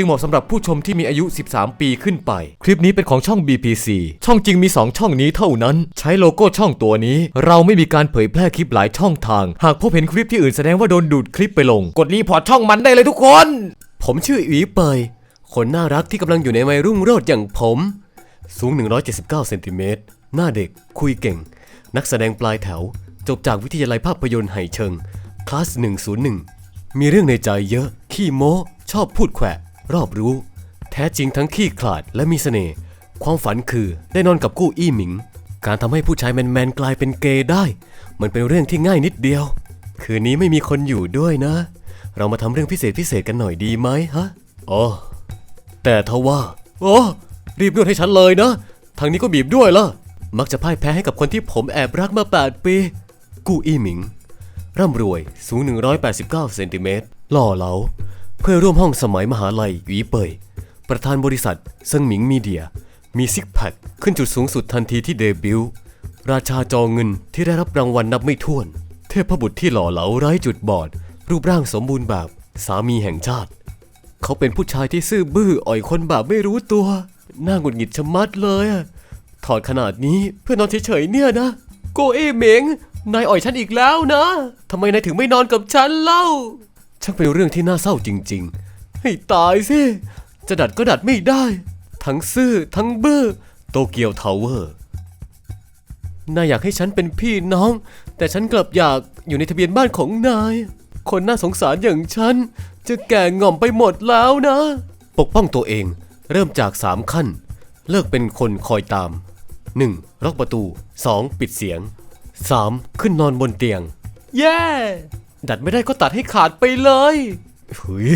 จึงเหมาะสำหรับผู้ชมที่มีอายุ 13 ปีขึ้นไป คลิปนี้เป็นของช่อง BPC ช่องจริงมี 2 ช่องนี้เท่านั้น ใช้โลโก้ช่องตัวนี้ เราไม่มีการเผยแพร่คลิปหลายช่องทาง หากพบเห็นคลิปที่อื่นแสดงว่าโดนดูดคลิปไปลง กดรีพอร์ตช่องมันได้เลยทุกคน ผมชื่ออีเปยคนน่ารักที่กำลังอยู่ในวัยรุ่งโรจน์อย่างผม สูง 179เซนติเมตรหน้าเด็ก คุยเก่ง นักแสดงปลายแถว จบจากวิทยาลัยภาพยนตร์ไห่เชิง คลาส 101 มีเรื่องในใจเยอะ ขี้โม้ ชอบพูดแขวะ รอบรู้ แท้จริงทั้งขี้ขลาดและมีเสน่ห์ความฝันคือได้นอนกับกู้อี้หมิง การทำให้ผู้ชายแมนๆกลายเป็นเกย์ได้ มันเป็นเรื่องที่ง่ายนิดเดียว คืนนี้ไม่มีคนอยู่ด้วยนะ เรามาทำเรื่องพิเศษพิเศษกันหน่อยดีไหมฮะอ๋อแต่ทว่าโอ้รีบนวดให้ฉันเลยนะ ทางนี้ก็บีบด้วยล่ะ มักจะพ่ายแพ้ให้กับคนที่ผมแอบรักมา 8 ปี กู้อี้หมิง ร่ำรวย สูง 189 เซนติเมตร หล่อเหลา เพื่อร่วมห้องสมัยมหาลัยหวีเปย ประธานบริษัทเซิงหมิงมีเดีย มีซิกแพคขึ้นจุดสูงสุดทันทีที่เดบิวต์ราชาจอเงินที่ได้รับรางวัลนับไม่ถ้วน เทพบุตรที่หล่อเหลาไร้จุดบอด รูปร่างสมบูรณ์แบบสามีแห่งชาติ เขาเป็นผู้ชายที่ซื่อบื้ออ่อยคนแบบไม่รู้ตัวน่าหงุดหงิดชะมัดเลยอะถอดขนาดนี้เพื่อนอนเฉยๆเนี่ยนะ โกเอเหมงนายอ่อยฉันอีกแล้วนะทำไมนายถึงไม่นอนกับฉันเล่า ช่างเป็นเรื่องที่น่าเศร้าจริง ๆ ให้ตายสิ จะดัดก็ดัดไม่ได้ ทั้งซื่อทั้งบื้อ โตเกียวทาวเวอร์ นายอยากให้ฉันเป็นพี่น้อง แต่ฉันกลับอยากอยู่ในทะเบียนบ้านของนาย คนน่าสงสารอย่างฉัน จะแก่ง่อมไปหมดแล้วนะ ปกป้องตัวเองเริ่มจาก 3 ขั้น เลิกเป็นคนคอยตาม 1. ล็อกประตู 2. ปิดเสียง 3. ขึ้นนอนบนเตียงแย่ ดัดไม่ได้ก็ตัดให้ขาดไปเลยเฮ้ย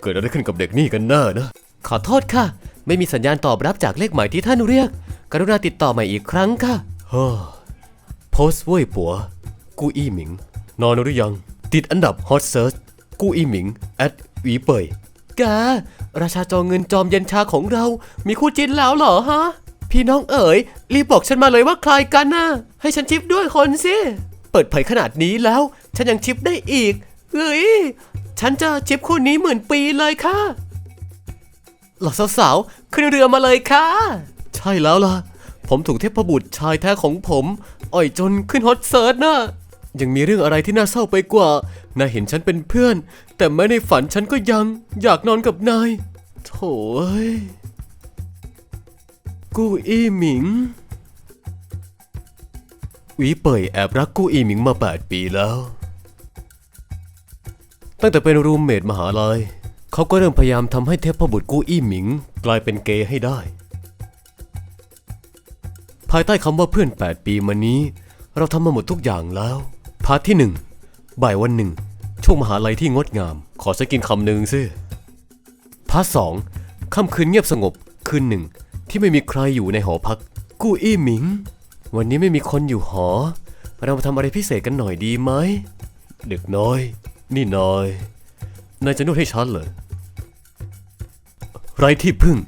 เกิดอะไรขึ้นกับเด็กนี่กันแน่นะ ขอโทษค่ะ ไม่มีสัญญาณตอบรับจากเลขหมายที่ท่านเรียก กรุณาติดต่อใหม่อีกครั้งค่ะเฮ้อโพสต์เว่ยปัว กูอี้หมิง นอนหรือยัง ติดอันดับฮอตเซิร์ชกูอี้หมิงแอดหวีเป่ยแกราชาจอเงินจอมเย็นชาของเรา มีคู่จิ้นแล้วเหรอฮะ พี่น้องเอ๋ยรีบบอกฉันมาเลยว่าใครกันนะให้ฉันชิปด้วยคนสิ เปิดเผยขนาดนี้แล้ว ฉันยังชิปได้อีกเอ้ยฉันจะชิปคู่นี้หมื่นปีเลยค่ะหล่อสาวๆขึ้นเรือมาเลยค่ะ ใช่แล้วล่ะ ผมถูกเทพบุตรชายแท้ของผม อ่อยจนขึ้นฮอตเซิร์ชนะยังมีเรื่องอะไรที่น่าเศร้าไปกว่า นายเห็นฉันเป็นเพื่อน แต่แม้ในฝันฉันก็ยังอยากนอนกับนาย โถ่กู้อี้หมิง หวีเป่ยแอบรักกู้อี้หมิงมา 8 ปีแล้ว ตั้งแต่เป็นรูมเมทมหาลัยเขาก็เริ่มพยายามทำให้เทพบุตรกู้อี้หมิง กลายเป็นเกย์ให้ได้ ภายใต้คำว่าเพื่อน 8 ปีมานี้ เราทำมาหมดทุกอย่างแล้วพาร์ทที่1บ่ายวันหนึ่งช่วงมหาลัยที่งดงาม ขอสักกินคำหนึ่งสิพาร์ทสองค่ำคืนเงียบสงบคืนหนึ่งที่ไม่มีใครอยู่ในหอพัก กู้อี้หมิง วันนี้ไม่มีคนอยู่หอ เรามาทำอะไรพิเศษกันหน่อยดีไหม เด็กน้อย นี่นาย นายจะนวดให้ฉันเหรอ ไรที่พึ่ง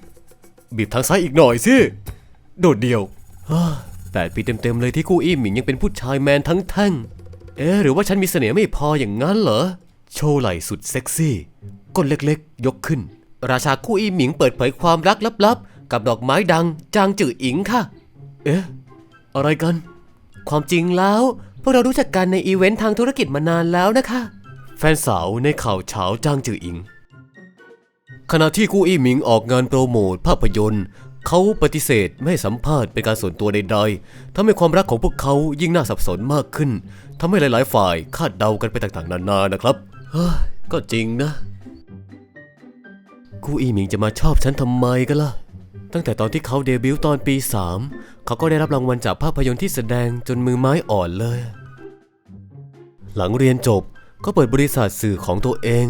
บีบทางซ้ายอีกหน่อยสิ โดดเดี่ยวแปดปีเต็มๆเลยที่กู้อี้หมิงยังเป็นผู้ชายแมนทั้งแท่ง เอ๊ะหรือว่าฉันมีเสน่ห์ไม่พออย่างนั้นเหรอ โชว์ไหล่สุดเซ็กซี่ ก้นเล็กๆ ยกขึ้น ราชากู้อี้หมิงเปิดเผยความรักลับๆ กับดอกไม้ดังจางจื่ออิงค่ะ เอ๊ะ อะไรกัน ความจริงแล้วพวกเรารู้จักกันในอีเวนต์ทางธุรกิจมานานแล้วนะคะ แฟนสาวในข่าวเช้าจางจืออิง ขณะที่กู้อี้หมิงออกงานโปรโมทภาพยนตร์ เขาปฏิเสธไม่ให้สัมภาษณ์เป็นการส่วนตัวใดๆทำให้ความรักของพวกเขายิ่งน่าสับสนมากขึ้นทำให้หลายๆ ฝ่ายคาดเดากันไปต่างๆ นานานะครับเฮ้ยก็จริงนะกู้อี้หมิงจะมาชอบฉันทำไมกันล่ะ ตั้งแต่ตอนที่เขาเดบิวต์ตอนปี 3 เขาก็ได้รับรางวัลจากภาพยนตร์ที่แสดงจนมือไม้อ่อนเลย หลังเรียนจบก็เปิดบริษัทสื่อของตัวเอง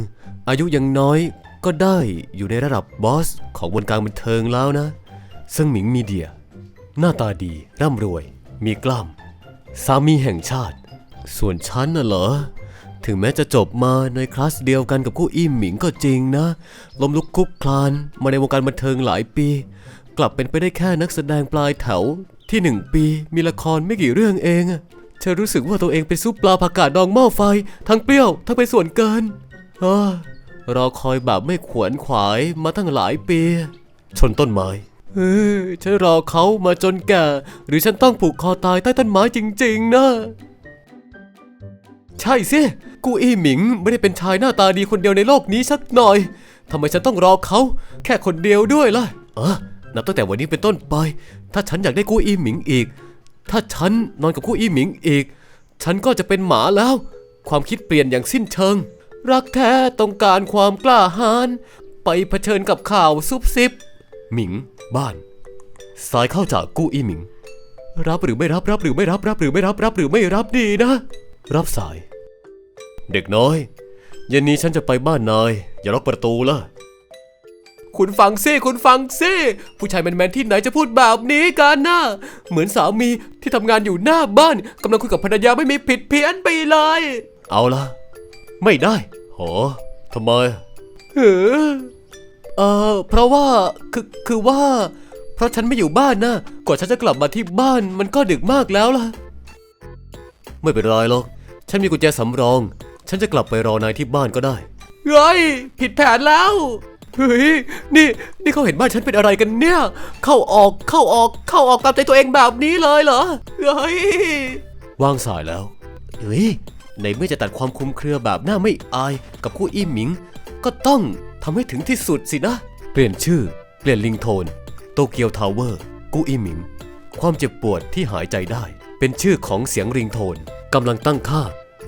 อายุยังน้อยก็ได้อยู่ในระดับบอสของวงการบันเทิงแล้วนะ ซึ่งหมิงมีเดีย หน้าตาดี ร่ำรวย มีกล้าม สามีแห่งชาติ ส่วนฉันน่ะเหรอ ถึงแม้จะจบมาในคลาสเดียวกันกับกู้อี้หมิงก็จริงนะ ลมลุกคลุกคลานมาในวงการบันเทิงหลายปี กลับเป็นไปได้แค่นักแสดงปลายแถว ที่หนึ่งปีมีละครไม่กี่เรื่องเองอะฉันรู้สึกว่าตัวเองเป็นซุปปลาผักกาดดองหม้อไฟ ทั้งเปรี้ยวทั้งเป็นส่วนเกินเอ้อรอคอยแบบไม่ขวนขวายมาตั้งหลายปี ชนต้นไม้เออฉันรอเขามาจนแก่ หรือฉันต้องผูกคอตายใต้ต้นไม้จริง ๆ นะ ใช่สิกูอี้หมิงไม่ได้เป็นชายหน้าตาดีคนเดียวในโลกนี้สักหน่อยทำไมฉันต้องรอเขา แค่คนเดียวด้วยล่ะเออ นับตั้งแต่วันนี้เป็นต้นไป ถ้าฉันอยากได้กู้อี้หมิงอีก ถ้าฉันนอนกับกู้อี้หมิงอีก ฉันก็จะเป็นหมาแล้ว ความคิดเปลี่ยนอย่างสิ้นเชิง รักแท้ต้องการความกล้าหาญไปเผชิญกับข่าวซุบซิบ หมิง บ้านสายเข้าจากกู้อี้หมิง รับหรือไม่รับรับหรือไม่รับรับหรือไม่รับรับหรือไม่รับดีนะ รับสาย เด็กน้อยเย็นนี้ฉันจะไปบ้านนาย อย่าล็อกประตูละ คุณฟังซิคุณฟังซิผู้ชายแมนๆที่ไหนจะพูดแบบนี้กันนะเหมือนสามีที่ทำงานอยู่หน้าบ้านกำลังคุยกับภรรยาไม่มีผิดเพี้ยนไปเลย เอาละไม่ได้โหทำไมเออเออเพราะว่าคือคือว่า เพราะฉันไม่อยู่บ้านนะกว่าฉันจะกลับมาที่บ้านมันก็ดึกมากแล้วล่ะ ไม่เป็นไรหรอกฉันมีกุญแจสำรอง ฉันจะกลับไปรอนายที่บ้านก็ได้ เฮ้ย ผิดแผนแล้ว เฮ้ย นี่นี่เขาเห็นบ้านฉันเป็นอะไรกันเนี่ย เข้าออกเข้าออกเข้าออกตามใจตัวเองแบบนี้เลยเหรอ เฮ้ยวางสายแล้ว เฮ้ย ในเมื่อจะตัดความคลุมเครือแบบหน้าไม่อายกับคู่อี้หมิง ก็ต้องทำให้ถึงที่สุดสินะ เปลี่ยนชื่อ เปลี่ยนลิงโทน โตเกียวทาวเวอร์ กู้อี้หมิง ความเจ็บปวดที่หายใจได้ เป็นชื่อของเสียงริงโทนกำลังตั้งค่า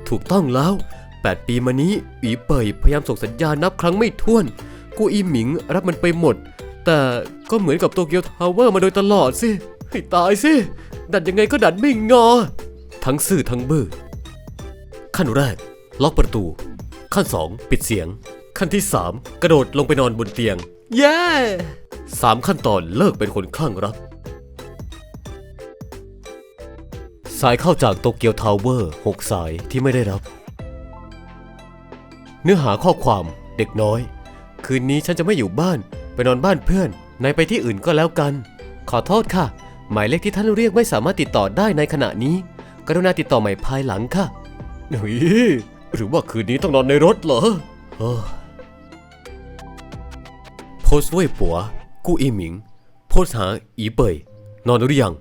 ถูกต้องแล้ว 8 ปีมานี้อีเป่ยพยายามส่งสัญญาณนับครั้งไม่ถ้วน กูอีหมิงรับมันไปหมด แต่ก็เหมือนกับโตเกียวทาวเวอร์มาโดยตลอดสิ ให้ตายสิ ดัดยังไงก็ดัดไม่งอ ทั้งซื่อทั้งบื้อ ขั้นแรก ล็อกประตู ขั้น 2 ปิดเสียง ขั้นที่ 3 กระโดดลงไปนอนบนเตียง เย้สามขั้นตอนเลิกเป็นคนคลั่งรัก สายเข้าจากโตเกียวทาวเวอร์6สายที่ไม่ได้รับ เนื้อหาข้อความเด็กน้อย คืนนี้ฉันจะไม่อยู่บ้าน ไปนอนบ้านเพื่อนนายไปที่อื่นก็แล้วกัน ขอโทษค่ะ หมายเลขที่ท่านเรียกไม่สามารถติดต่อได้ในขณะนี้ กรุณาติดต่อใหม่ภายหลังค่ะเฮ้ยหรือว่าคืนนี้ต้องนอนในรถเหรอโพสต์เว่ยปัวกู้อีหมิง โพสต์หาอีเปยนอนหรือยัง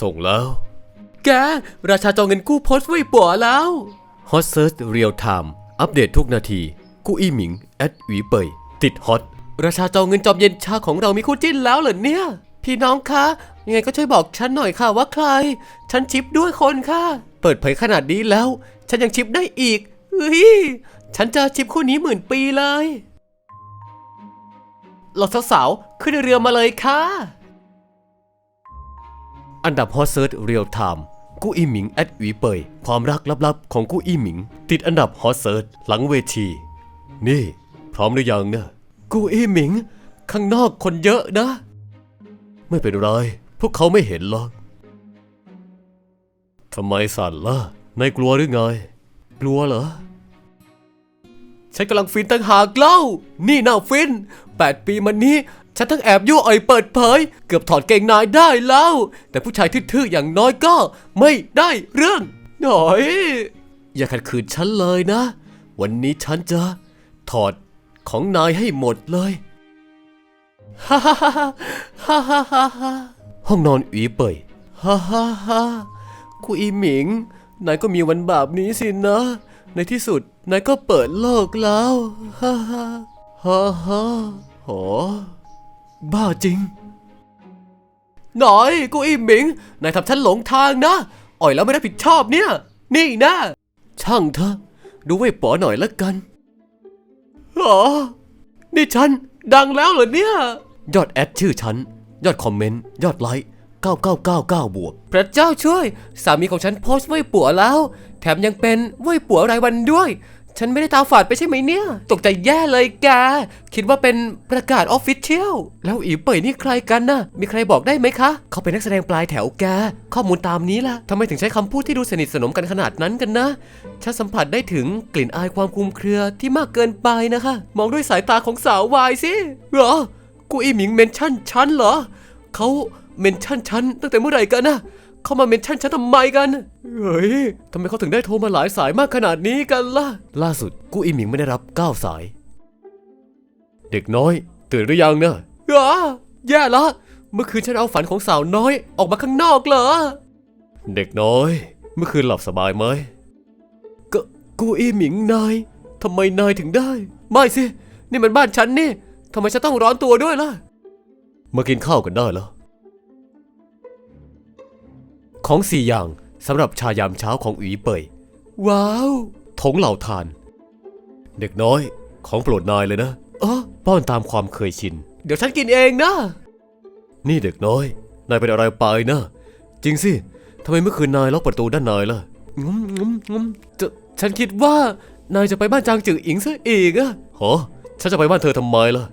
ส่งแล้ว แก ราชาจองเงินกู้โพสต์ไว้ปัวแล้วฮอตเซิร์ชเรียลไทม์อัปเดตทุกนาที กู้อี้หมิงแอดหวีเปยติดฮอตราชาจองเงินจอมเย็นชาของเรามีคู่จิ้นแล้วเหรอเนี่ย พี่น้องคะยังไงก็ช่วยบอกฉันหน่อยค่ะว่าใคร ฉันชิปด้วยคนค่ะ เปิดเผยขนาดนี้แล้ว ฉันยังชิปได้อีกเฮ้ยฉันจอชิปคู่นี้หมื่นปีเลยเราสาวๆขึ้นเรือมาเลยค่ะ อันดับฮอตเซิร์ชเรียลไทม์กู้อี้หมิงแอดหวีเปยความรักลับๆของกู้อี้หมิง ติดอันดับฮอตเซิร์ชหลังเวที นี่ พร้อมหรือยังเนะกู้อี้หมิง ข้างนอกคนเยอะนะ ไม่เป็นไร พวกเขาไม่เห็นหรอกทำไมสั่นล่ะนายกลัวหรือไง กลัวเหรอฉันกำลังฟินตั้งหากเล่า นี่น่าฟิน 8 ปีมานี้ ฉันทั้งแอบยั่วอ่อยเปิดเผย เกือบถอดเกงนายได้แล้ว แต่ผู้ชายทื่อๆอย่างน้อยก็ไม่ได้เรื่อง หน่อย อย่าขัดขืนฉันเลยนะ วันนี้ฉันจะ ถอดของนายให้หมดเลยฮ่าฮ่าฮ่าฮ่าฮ่าฮ่าห้องนอนอีเปยฮ่าฮ่าฮ่าคุอีหมิง นายก็มีวันแบบนี้สินะ ในที่สุดนายก็เปิดโลกแล้วฮ่าฮ่าฮ่าฮ่าโหบ้าจริง หน่อยกูอีหมิง นายทำฉันหลงทางนะ อ่อยแล้วไม่รับผิดชอบเนี่ย นี่นะ ช่างเถอะ ดูไว้ป๋อหน่อยละกัน หรอ นี่ฉัน ดังแล้วเหรอเนี่ย ยอดแอดชื่อฉัน ยอดคอมเมนต์ ยอดไลค์ 9999 บวก พระเจ้าช่วย สามีของฉันโพสต์ไว้ปัวแล้ว แถมยังเป็นไว้ปัวรายวันด้วย ฉันไม่ได้ตาฝาดไปใช่ไหมเนี่ย ตกใจแย่เลยแก คิดว่าเป็นประกาศออฟฟิเชียล แล้วอีเป่ยนี่ใครกันนะมีใครบอกได้ไหมคะ เขาเป็นนักแสดงปลายแถวแก ข้อมูลตามนี้ล่ะทำไมถึงใช้คำพูดที่ดูสนิทสนมกันขนาดนั้นกันนะ ฉันสัมผัสได้ถึงกลิ่นอายความคลุมเครือที่มากเกินไปนะคะ มองด้วยสายตาของสาววายสิเหรอ กูอีหมิงเมนชั่นฉันเหรอ เขาเมนชั่นฉันตั้งแต่เมื่อไหร่กันนะ เขามาเมนชั่นฉันทำไมกัน เฮ้ยทำไมเขาถึงได้โทรมาหลายสายมากขนาดนี้กันล่ะ ล่าสุดกูอีหมิงไม่ได้รับ9สาย เด็กน้อย ตื่นหรือยังนะอ๋อแย่ละ เมื่อคืนฉันเอาฝันของสาวน้อยออกมาข้างนอกเหรอ เด็กน้อย เมื่อคืนหลับสบายไหมก็กูอีหมิงนายทำไมนายถึงได้ ไม่สิ นี่มันบ้านฉันนี่ทำไมฉันต้องร้อนตัวด้วยล่ะ มากินข้าวกันได้เหรอ ของสี่อย่างสำหรับชายามเช้าของอุ๋ยเป่ยว้าวถงเหล่าทาน เด็กน้อยของโปรดนายเลยนะเออป้อนตามความเคยชิน เดี๋ยวฉันกินเองนะ นี่เด็กน้อย นายเป็นอะไรไปนะ จริงสิทำไมเมื่อคืนนายล็อกประตูด้านในล่ะงุ้มงุ้มงุ้มจะฉันคิดว่านายจะไปบ้านจางจืออิงซะอีกอะฮะฉันจะไปบ้านเธอทำไมล่ะ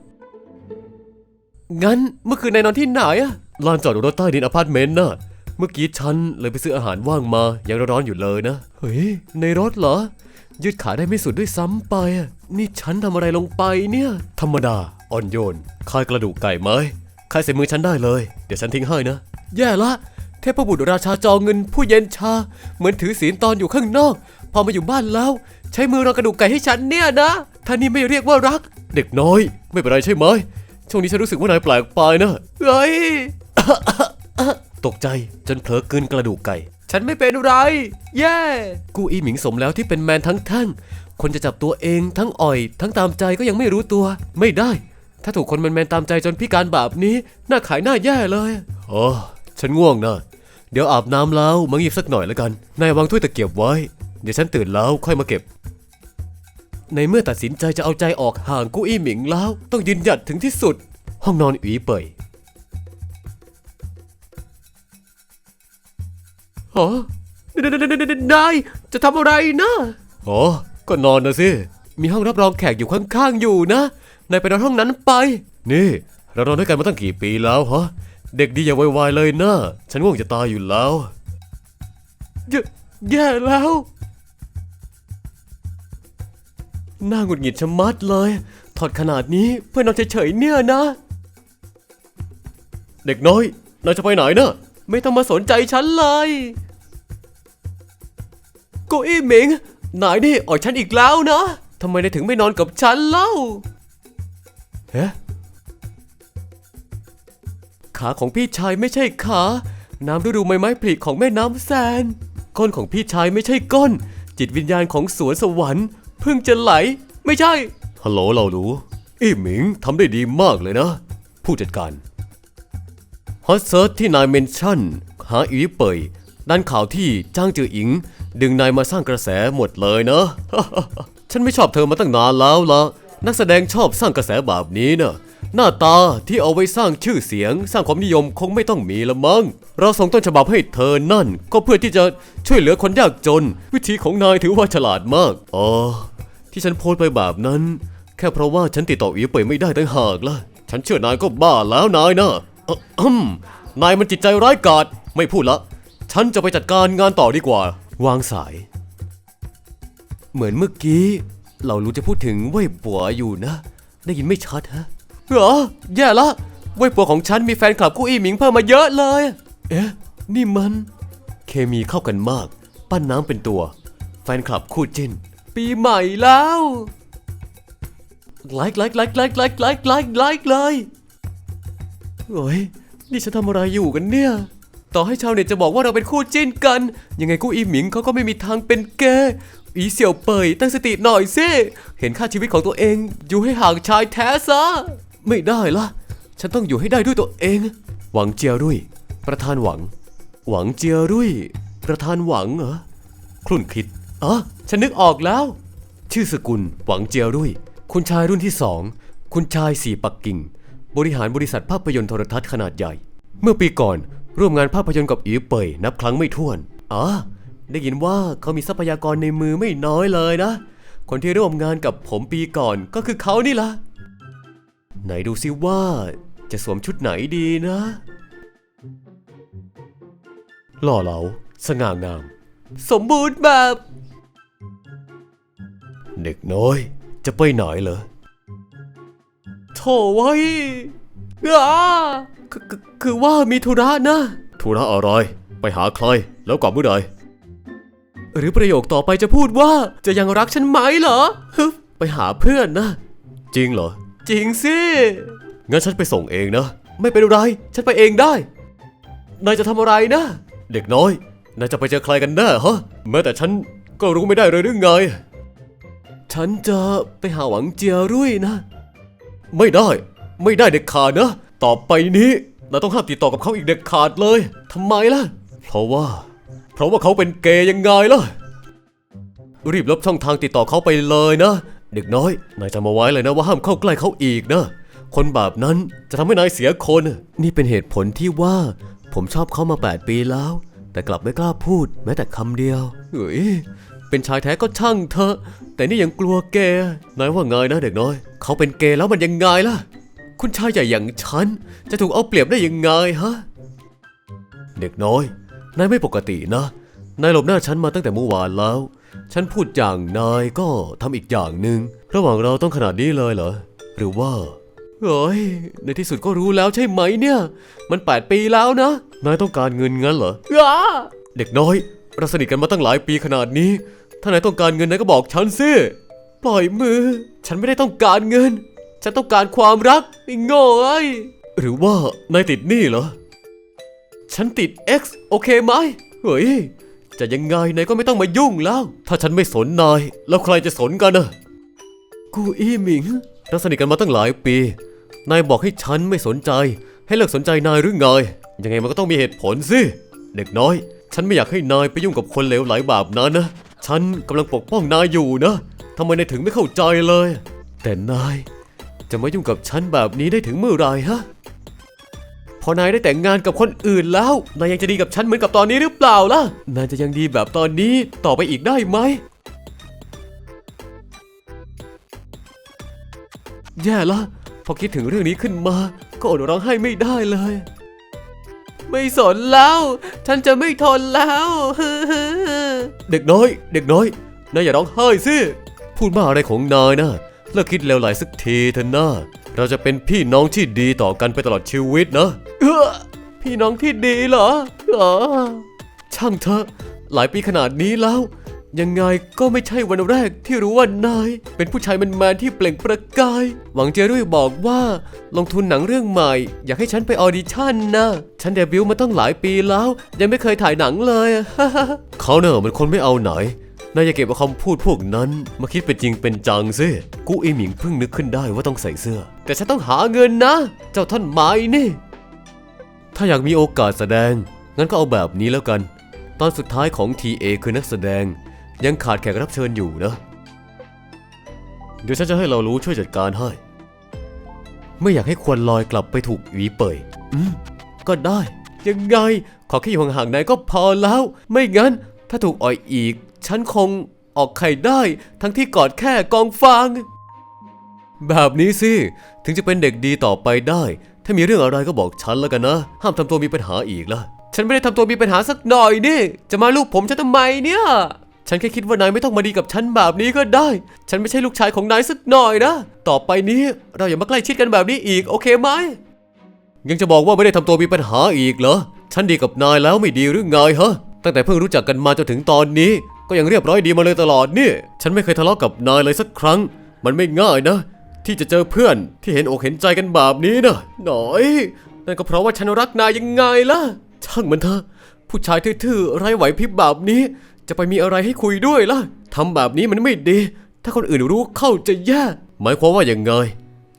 งั้นเมื่อคืนนายนอนที่ไหนอะลานจอดรถใต้ดินอพาร์ตเมนต์น่ะ เมื่อกี้ฉันเลยไปซื้ออาหารว่างมา ยังร้อนๆอยู่เลยนะ เฮ้ย ในรถเหรอ ยืดขาได้ไม่สุดด้วยซ้ำไปอะนี่ฉันทำอะไรลงไปเนี่ย ธรรมดา อ่อนโยนคายกระดูกไก่ไหมคายใส่มือฉันได้เลย เดี๋ยวฉันทิ้งให้นะ แย่ละ เทพบุตรราชาจอเงินผู้เย็นชา เหมือนถือศีลตอนอยู่ข้างนอก พอมาอยู่บ้านแล้ว ใช้มือรองกระดูกไก่ให้ฉันเนี่ยนะท่านี่ไม่เรียกว่ารัก เด็กน้อย ไม่เป็นไรใช่ไหมช่วงนี้ฉันรู้สึกว่านายแปลกไปนะเฮ้ย ตกใจจนเผลอกลืนกระดูกไก่ ฉันไม่เป็นไร แย่ กูอีหมิงสมแล้วที่เป็นแมนทั้งแท่งคนจะจับตัวเองทั้งอ่อย ทั้งตามใจก็ยังไม่รู้ตัว ไม่ได้ ถ้าถูกคนแมนๆตามใจจนพิการแบบนี้น่าขายหน้าแย่เลยโอ้ฉันง่วงนะเดี๋ยวอาบน้ำแล้วมางีบสักหน่อยแล้วกันนายวางถ้วยตะเกียบไว้ เดี๋ยวฉันตื่นแล้วค่อยมาเก็บ ในเมื่อตัดสินใจจะเอาใจออกห่างกู้อี้หมิงแล้ว ต้องยืนหยัดถึงที่สุด ห้องนอนอีเป่ย ฮะนายจะทำอะไรนะอ๋อก็นอนนะสิ มีห้องรับรองแขกอยู่ข้างๆอยู่นะ นายไปนอนห้องนั้นไป นี่ เรานอนด้วยกันมาตั้งกี่ปีแล้วฮะ เด็กดีอย่าไวๆเลยนะ ฉันง่วงจะตายอยู่แล้วแย่แย่แล้วหน้าหงุดหงิดชะมัดเลย ถอดขนาดนี้เพื่อนนอนเฉยๆเนี่ยนะ เด็กน้อยนายจะไปไหนนะไม่ต้องมาสนใจฉันเลย โกอี้หมิง นายนี่อ่อยฉันอีกแล้วนะทำไมนายถึงไม่นอนกับฉันเล่าเฮ้ขาของพี่ชายไม่ใช่ขา น้ำฤดูใบไม้ผลิของแม่น้ำแซน ก้นของพี่ชายไม่ใช่ก้น จิตวิญญาณของสวนสวรรค์เพิ่งจะไหล ไม่ใช่ ฮัลโหลเรารู้อี้หมิงทำได้ดีมากเลยนะ ผู้จัดการฮอตเซิร์ชที่นายเมนชั่น หาอีเป่ยด้านข่าวที่จ้างจืออิง ดึงนายมาสร้างกระแสหมดเลยนะฉันไม่ชอบเธอมาตั้งนานแล้วละนักแสดงชอบสร้างกระแสแบบนี้นะหน้าตาที่เอาไว้สร้างชื่อเสียง สร้างความนิยมคงไม่ต้องมีละมั้ง เราส่งต้นฉบับให้เธอนั่น ก็เพื่อที่จะช่วยเหลือคนยากจน วิธีของนายถือว่าฉลาดมากอ๋อที่ฉันโพสไปแบบนั้น แค่เพราะว่าฉันติดต่ออีเป่ยไม่ได้ตั้งหากละฉันเชื่อนายก็บ้าแล้วนายนะอ่ออืมนายมันจิตใจร้ายกาจไม่พูดละ ฉันจะไปจัดการงานต่อดีกว่า วางสาย เหมือนเมื่อกี้ เรารู้จะพูดถึงเว่ยปัวอยู่นะ ได้ยินไม่ชัดฮะเหรอ แย่ละเว่ยปัวของฉันมีแฟนคลับกู้อี้หมิงเพิ่มมาเยอะเลย เอ๊ะ นี่มัน เคมีเข้ากันมาก ปั้นน้ำเป็นตัว แฟนคลับคู่จิ้น ปีใหม่แล้วไลค์ไลค์ไลค์ไลค์ไลค์ไลค์ไลค์ไลค์เลยโอ้ยนี่ฉันทำอะไรอยู่กันเนี่ย ต่อให้ชาวเน็ตจะบอกว่าเราเป็นคู่จิ้นกัน ยังไงกู้อีหมิงเขาก็ไม่มีทางเป็นเกอีเสี่ยวเปยตั้งสติหน่อยสิเห็นค่าชีวิตของตัวเองอยู่ให้ห่างชายแท้ซะ ไม่ได้ละฉันต้องอยู่ให้ได้ด้วยตัวเอง หวังเจียรุ่ย ประธานหวัง หวังเจียรุ่ย ประธานหวังเหรอครุ่นคิดอ๋อฉันนึกออกแล้ว ชื่อสกุล หวังเจียรุ่ย คุณชายรุ่นที่สองคุณชายสีปักกิ่ง บริหารบริษัทภาพยนตร์โทรทัศน์ขนาดใหญ่ เมื่อปีก่อน ร่วมงานภาพยนตร์กับอีเป่ยนับครั้งไม่ถ้วน อ๋อ ได้ยินว่าเขามีทรัพยากรในมือไม่น้อยเลยนะ คนที่ร่วมงานกับผมปีก่อนก็คือเขานี่ละไหนดูซิว่าจะสวมชุดไหนดีนะ หล่อเหลาสง่างาม สมบูรณ์แบบ เด็กน้อยจะไปไหนเหรอโถ่ไว้ย อ้าคือคือคือว่ามีธุระนะ ธุระอะไร ไปหาใคร แล้วกลับเมื่อใดหรือประโยคต่อไปจะพูดว่าจะยังรักฉันไหมเหรอฮึไปหาเพื่อนนะ จริงเหรอ จริงสิ งั้นฉันไปส่งเองนะ ไม่เป็นไร ฉันไปเองได้ นายจะทำอะไรนะ เด็กน้อย นายจะไปเจอใครกันแน่ฮะ แม้แต่ฉันก็รู้ไม่ได้เลยหรือไง ฉันจะไปหาหวังเจียรุ่ยนะ ไม่ได้ ไม่ได้เด็ดขาดนะ ต่อไปนี้เราต้องห้ามติดต่อกับเขาอีกเด็ดขาดเลยทำไมล่ะ เพราะว่า เพราะว่าเขาเป็นเกย์ยังไงล่ะ รีบลบช่องทางติดต่อเขาไปเลยนะ เด็กน้อยนายจำมาไว้เลยนะว่าห้ามเข้าใกล้เขาอีกนะ คนแบบนั้นจะทำให้นายเสียคน นี่เป็นเหตุผลที่ว่า ผมชอบเขามา 8 ปีแล้ว แต่กลับไม่กล้าพูดแม้แต่คำเดียวเฮ้ยเป็นชายแท้ก็ช่างเถอะ แต่นี่ยังกลัวเกนายว่าไงนะเด็กน้อย เขาเป็นเกย์แล้วมันยังไงล่ะ คุณชายใหญ่อย่างฉัน จะถูกเอาเปรียบได้ยังไงฮะ เด็กน้อย นายไม่ปกตินะ นายหลบหน้าฉันมาตั้งแต่เมื่อวานแล้ว ฉันพูดอย่างนายก็ทำอีกอย่างหนึ่ง ระหว่างเราต้องขนาดนี้เลยเหรอ หรือว่าเฮ้ย ในที่สุดก็รู้แล้วใช่ไหมเนี่ย มัน8ปีแล้วนะ นายต้องการเงินงั้นเหรออ้าเด็กน้อย เราสนิทกันมาตั้งหลายปีขนาดนี้ ถ้านายต้องการเงินนายก็บอกฉันสิ ปล่อยมือ ฉันไม่ได้ต้องการเงิน ฉันต้องการความรักไอ้โง่ไอ้ยหรือว่านายติดหนี้เหรอ ฉันติด X โอเคไหมเฮ้ย จะยังไงนายก็ไม่ต้องมายุ่งแล้ว ถ้าฉันไม่สนนาย แล้วใครจะสนกันนะกูอี้หมิงเราสนิทกันมาตั้งหลายปี นายบอกให้ฉันไม่สนใจ ให้เลิกสนใจนายหรือไง ยังไงมันก็ต้องมีเหตุผลสิ เด็กน้อย ฉันไม่อยากให้นายไปยุ่งกับคนเลวไหลแบบนั้นนะ ฉันกำลังปกป้องนายอยู่นะทำไมนายถึงไม่เข้าใจเลย แต่นาย จะมายุ่งกับฉันแบบนี้ได้ถึงเมื่อไหรฮะ พอนายได้แต่งงานกับคนอื่นแล้ว นายยังจะดีกับฉันเหมือนกับตอนนี้หรือเปล่าล่ะ นายจะยังดีแบบตอนนี้ต่อไปอีกได้ไหม แย่ละพอคิดถึงเรื่องนี้ขึ้นมา ก็อดร้องไห้ไม่ได้เลย ไม่สนแล้ว ฉันจะไม่ทนแล้ว เด็กน้อย เด็กน้อย นายอย่าร้องไห้สิ พูดบ้าอะไรของนายนะ เลิกคิดเลวไหลสักทีเถอะนะเราจะเป็นพี่น้องที่ดีต่อกันไปตลอดชีวิตนะเออพี่น้องที่ดีเหรอเออช่างเถอะ หลายปีขนาดนี้แล้ว ยังไงก็ไม่ใช่วันแรกที่รู้ว่านาย เป็นผู้ชายแมนๆที่เปล่งประกาย หวังเจรุ่ยบอกว่าลงทุนหนังเรื่องใหม่ อยากให้ฉันไปออดิชั่นนะฉันเดบิวต์มาตั้งหลายปีแล้ว ยังไม่เคยถ่ายหนังเลย เขาเนอะมันคนไม่เอาไหน นายอย่าเก็บเอาคำพูดพวกนั้น มาคิดเป็นจริงเป็นจังสิกูอีหมิงเพิ่งนึกขึ้นได้ว่าต้องใส่เสื้อ แต่ฉันต้องหาเงินนะ เจ้าท่อนไม้นี่ ถ้าอยากมีโอกาสแสดง งั้นก็เอาแบบนี้แล้วกัน ตอนสุดท้ายของ TA คือนักแสดง ยังขาดแขกรับเชิญอยู่นะ เดี๋ยวฉันจะให้เรารู้ช่วยจัดการให้ไม่อยากให้ควันลอยกลับไปถูกหวีเปยอืมก็ได้ ยังไง ขอแค่อยู่ห่างๆนายก็พอแล้ว ไม่งั้น ถ้าถูกอ่อยอีก ฉันคงออกไข่ได้ทั้งที่กอดแค่กองฟาง แบบนี้สิ ถึงจะเป็นเด็กดีต่อไปได้ ถ้ามีเรื่องอะไรก็บอกฉันแล้วกันนะ ห้ามทำตัวมีปัญหาอีกละฉันไม่ได้ทำตัวมีปัญหาสักหน่อยนี่ จะมาลูกผมฉันทำไมเนี่ย ฉันแค่คิดว่านายไม่ต้องมาดีกับฉันแบบนี้ก็ได้ ฉันไม่ใช่ลูกชายของนายสักหน่อยนะ ต่อไปนี้เราอย่ามาใกล้ชิดกันแบบนี้อีกโอเคไหมยังจะบอกว่าไม่ได้ทำตัวมีปัญหาอีกเหรอ ฉันดีกับนายแล้วไม่ดีหรือไงฮะ ตั้งแต่เพิ่งรู้จักกันมาจนถึงตอนนี้ ก็ยังเรียบร้อยดีมาเลยตลอดนี่ ฉันไม่เคยทะเลาะกับนายเลยสักครั้ง มันไม่ง่ายนะ ที่จะเจอเพื่อนที่เห็นอกเห็นใจกันแบบนี้นะหน่อยนั่นก็เพราะว่าฉันรักนายยังไงล่ะ ช่างมันเถอะ ผู้ชายทื่อๆไร้ไหวพริบแบบนี้ จะไปมีอะไรให้คุยด้วยล่ะทำแบบนี้มันไม่ดี ถ้าคนอื่นรู้เข้าจะแย่หมายความว่าอย่างไง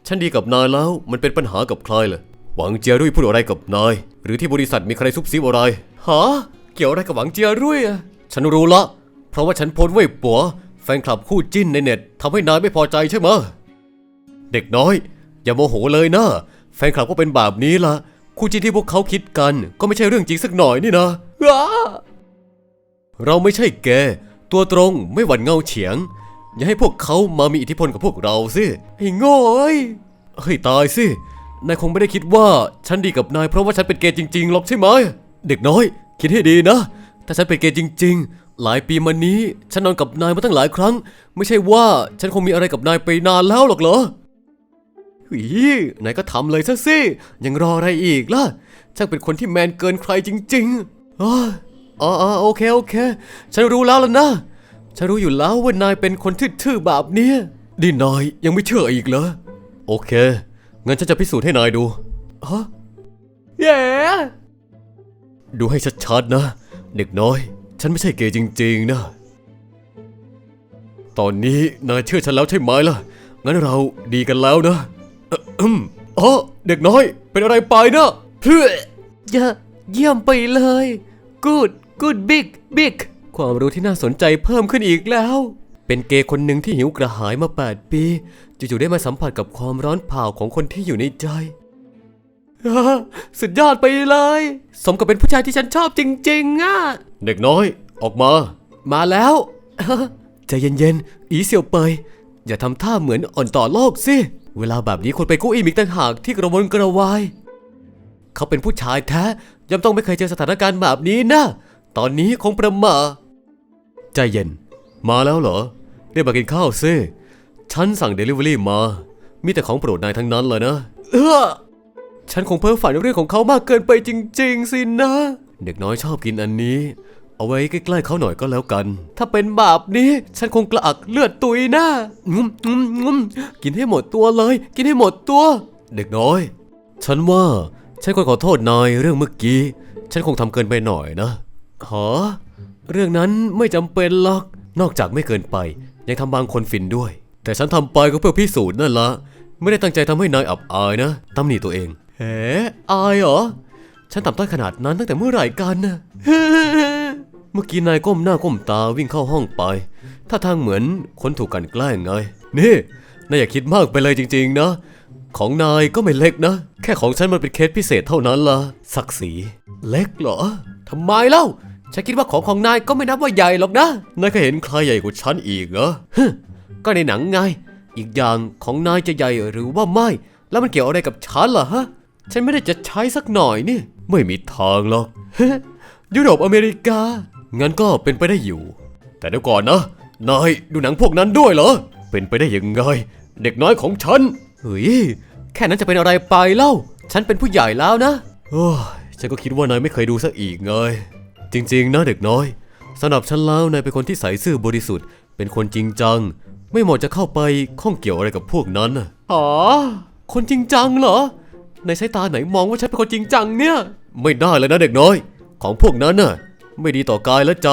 ฉันดีกับนายแล้วมันเป็นปัญหากับใครเหรอหวังเจียรุ่ยพูดอะไรกับนาย หรือที่บริษัทมีใครซุบซิบอะไรฮะเกี่ยวอะไรกับหวังเจียรุ่ยอะฉันรู้ละ ราะว่าฉันโพสต์ไว้ปัว แฟนคลับคู่จิ้นในเน็ตทำให้นายไม่พอใจใช่ไหมเด็กน้อย อย่าโมโหเลยนะ แฟนคลับก็เป็นแบบนี้ละคู่จิ้นที่พวกเขาคิดกัน ก็ไม่ใช่เรื่องจริงสักหน่อยนี่นะเราไม่ใช่แก ตัวตรงไม่หวั่นเงาเฉียง อย่าให้พวกเขามามีอิทธิพลกับพวกเราสิไอ้โง่อ้ยเฮ้ยตายสินายคงไม่ได้คิดว่าฉันดีกับนายเพราะว่าฉันเป็นเกย์จริงๆหรอกใช่ไหมเด็กน้อย คิดให้ดีนะ ถ้าฉันเป็นเกย์จริง ๆ หลายปีมานี้ ฉันนอนกับนายมาตั้งหลายครั้ง ไม่ใช่ว่าฉันคงมีอะไรกับนายไปนานแล้วหรอกเหรอหีนายก็ทำเลยซะสิ ยังรออะไรอีกล่ะ ช่างเป็นคนที่แมนเกินใครจริงๆอ๋ออ๋อโอเค โอเค ฉันรู้แล้วล่ะนะ ฉันรู้อยู่แล้วว่านายเป็นคนทื่อๆแบบนี้ยนี่นายยังไม่เชื่ออีกเหรอ โอเค งั้นฉันจะพิสูจน์ให้นายดู ฮะ เย้ ดูให้ชัดๆนะ เด็กน้อย ฉันไม่ใช่เกย์จริง ๆ นะ ตอนนี้นายเชื่อฉันแล้วใช่ไหมล่ะ งั้นเราดีกันแล้วนะเอ่ออืมอ๋อเด็กน้อย เป็นอะไรไปนะเพื่ออย่าเยี่ยมไปเลย good good big big ความรู้ที่น่าสนใจเพิ่มขึ้นอีกแล้ว เป็นเกย์คนหนึ่งที่หิวกระหายมา 8 ปี จู่ๆได้มาสัมผัสกับความร้อนเผาของคนที่อยู่ในใจอ่า สุดยอดไปเลย สมกับเป็นผู้ชายที่ฉันชอบจริงๆอะ เด็กน้อย ออกมา มาแล้วใจเย็นๆ อีเสี่ยวเปย อย่าทำท่าเหมือนอ่อนต่อโลกสิ เวลาแบบนี้คนไปกู้อีมิกต่างหากที่กระวนกระวาย เขาเป็นผู้ชายแท้ย่อมต้องไม่เคยเจอสถานการณ์แบบนี้นะ ตอนนี้คงประหมาใจเย็น มาแล้วเหรอได้มากินข้าวซิฉันสั่งเดลิเวอรี่มา มีแต่ของโปรดนายทั้งนั้นเลยนะ เออ ฉันคงเพ้อฝันเรื่องของเขามากเกินไปจริง ๆ สินะ เด็กน้อยชอบกินอันนี้ เอาไว้ใกล้ๆเขาหน่อยก็แล้วกัน ถ้าเป็นแบบนี้ ฉันคงกระอักเลือดตุยหน้างุ้มงุ้มงุ้มกินให้หมดตัวเลย กินให้หมดตัว เด็กน้อย ฉันว่าฉันควรขอโทษนายเรื่องเมื่อกี้ ฉันคงทำเกินไปหน่อยนะหอเรื่องนั้นไม่จำเป็นหรอก นอกจากไม่เกินไป ยังทำบางคนฟินด้วย แต่ฉันทำไปก็เพื่อพิสูจน์นั่นละ ไม่ได้ตั้งใจทำให้นายอับอายนะตำหนิตัวเอง เฮ้อายเหรอ ฉันต่ำต้อยขนาดนั้นตั้งแต่เมื่อไหร่กันนะเมื่อกี้นายก้มหน้าก้มตาวิ่งเข้าห้องไปถ้าทางเหมือนคนถูกกันแกล้งไง นี่ นายอย่าคิดมากไปเลยจริง ๆ นะ ของนายก็ไม่เล็กนะ แค่ของฉันมันเป็นเคสพิเศษเท่านั้นละศักดิ์ศรีเล็กเหรอทำไมเล่า ฉันคิดว่าของของนายก็ไม่นับว่าใหญ่หรอกนะ นายเคยเห็นใครใหญ่กว่าฉันอีกเหรอก็ในหนังไง อีกอย่างของนายจะใหญ่หรือว่าไม่ แล้วมันเกี่ยวอะไรกับฉันล่ะฮะ ฉันไม่ได้จะใช้สักหน่อยนี่ ไม่มีทางหรอก ยุโรปอเมริกา งั้นก็เป็นไปได้อยู่ แต่เดี๋ยวก่อนนะ นายดูหนังพวกนั้นด้วยเหรอ เป็นไปได้ยังไง เด็กน้อยของฉัน เฮ้ย แค่นั้นจะเป็นอะไรไปเล่า ฉันเป็นผู้ใหญ่แล้วนะโอ้ยฉันก็คิดว่านายไม่เคยดูซะอีกไง จริงๆนะเด็กน้อยสำหรับฉันแล้วนายเป็นคนที่ใสซื่อบริสุทธิ์ เป็นคนจริงจัง ไม่เหมาะจะเข้าไปข้องเกี่ยวอะไรกับพวกนั้นน่ะอ๋อ คนจริงจังเหรอ ในสายตาไหนมองว่าฉันเป็นคนจริงจังเนี่ย ไม่ได้เลยนะเด็กน้อย ของพวกนั้นน่ะ ไม่ดีต่อกายและใจ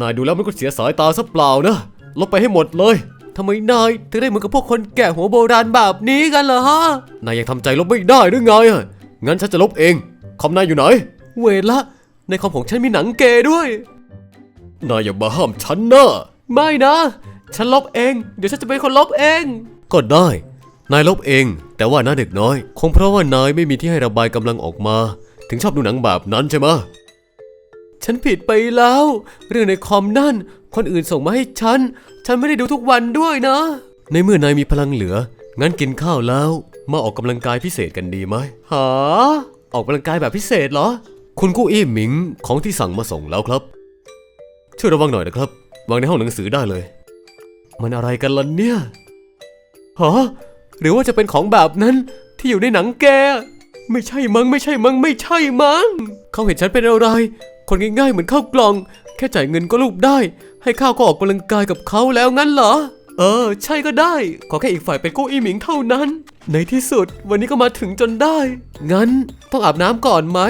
นายดูแล้วมันก็เสียสายตาซะเปล่านะ ลบไปให้หมดเลยทำไมนายถึงได้เหมือนกับพวกคนแก่หัวโบราณแบบนี้กันเหรอฮะ นายยังทำใจลบไม่ได้หรือไงอะ งั้นฉันจะลบเอง คอมนายอยู่ไหน เวรละ ในคอมของฉันมีหนังเกย์ด้วย นายอย่ามาห้ามฉันนะ ไม่นะ ฉันลบเอง เดี๋ยวฉันจะเป็นคนลบเอง ก็ได้ นายลบเอง แต่ว่าน้าเด็กน้อย คงเพราะว่านายไม่มีที่ให้ระบายกำลังออกมา ถึงชอบดูหนังแบบนั้นใช่ไหมะฉันผิดไปแล้ว เรื่องในคอมนั่น คนอื่นส่งมาให้ฉัน ฉันไม่ได้ดูทุกวันด้วยนะ ในเมื่อนายมีพลังเหลือ งั้นกินข้าวแล้ว มาออกกำลังกายพิเศษกันดีไหมหาออกกำลังกายแบบพิเศษเหรอ คุณกู้อี้หมิงของที่สั่งมาส่งแล้วครับ ช่วยระวังหน่อยนะครับ วางในห้องหนังสือได้เลย มันอะไรกันล่ะเนี่ยฮะ หรือว่าจะเป็นของแบบนั้นที่อยู่ในหนังแก ไม่ใช่มัง้งไม่ใช่มัง้งไม่ใช่มัง้งเขาเห็นฉันเป็นอะไร คนง่ายๆเหมือนข้าวกล่อง แค่จ่ายเงินก็รูปได้ ให้ข้าวก็ออกกำลังกายกับเขาแล้วงั้นเหรอ เออ ใช่ก็ได้ ขอแค่อีกฝ่ายเป็นกู้อีหมิงเท่านั้น ในที่สุดวันนี้ก็มาถึงจนได้ งั้นต้องอาบน้ำก่อนไหม